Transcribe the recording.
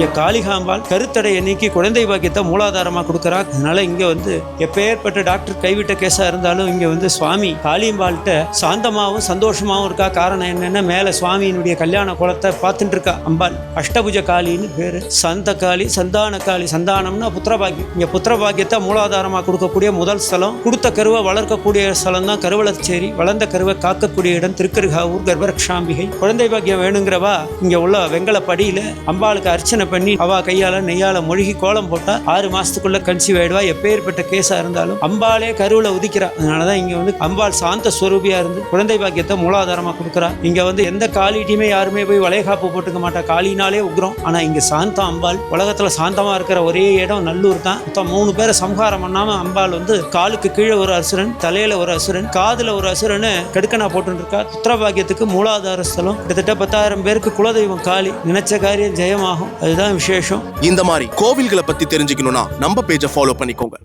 இங்க காளிகாம்பாள் கருத்தடையை நீக்கி குழந்தை பாக்கியத்தை மூலாதாரமா கொடுக்குறா. அதனால இங்க வந்து எப்பேற்பட்ட டாக்டர் கைவிட்ட கேஸா இருந்தாலும் இங்க வந்து சுவாமி காளியம்பாள்கிட்ட சாந்தமாவும் சந்தோஷமாவும் இருக்கா. காரணம் என்னன்னா மேல சுவாமியினுடைய கல்யாண குளத்தை பார்த்துட்டு இருக்கா அம்பாள். அஷ்டபுஜ காளின்னு பேரு. சந்த காளி சந்தான காளி சந்தானம்னா புத்திரபாக்கியம் இங்க புத்திரபாக்கியத்தை மூலாதாரமா கொடுக்கக்கூடிய முதல் ஸ்தலம். கொடுத்த கருவை வளர்க்கக்கூடிய ஸ்தலம் தான் கருவளச்சேரி வளர்ந்த கருவை காக்கக்கூடிய இடம் திருக்கருகாவூர் கர்ப்பரக்ஷாம்பிகை. குழந்தை பாக்கியம் வேணுங்கிறவா இங்க உள்ள வெங்கல படியில அம்பாளுக்கு அர்ச்சனை பண்ணி அவா கையால நெய்யால மொழிகி கோலம் போட்டா ஆறு மாசத்துக்குள்ள கன்சீவ் ஆயிடுவா. எப்பேற்பட்ட கேஸா இருந்தாலும் அம்பாளே கருவுல உதிக்கிறா. அதனாலதான் இங்க வந்து அம்பாள் சாந்த ஸ்வரூபியா இருந்து குழந்தை பாக்கியத்தை மூலாதாரமா கொடுக்குறா. இங்க வந்து எந்த காளிட்டையுமே யாருமே போய் வளைகாப்பு போட்டுக்க மாட்டா. காளினாலே உக்ரம். ஆனா இங்க சாந்தா அம்பாள். உலகத்துல சாந்தமா இருக்கிற ஒரே இடம் நல்லூர் தான். மொத்தம் மூணு பேரை சம்ஹாரம் பண்ணாம அம்பாள் வந்து காலுக்கு கீழே ஒரு அசுரன் தலையில ஒரு அசுரன் காதுல ஒரு அசுரன்னு கடுக்கனா போட்டு இருக்கா புத்திரபாக்கியத்துக்கு மூலாதார ஸ்தலம். கிட்டத்தட்ட பத்தாயிரம் பேருக்கு குலதெய்வம் காளி. நினைச்ச காரியம் ஜெயமாகும். அதுதான் விசேஷம்? இந்த மாதிரி கோவில்களை பத்தி தெரிஞ்சுக்கணும்னா நம்ம பேஜை ஃபாலோ பண்ணிக்கோங்க.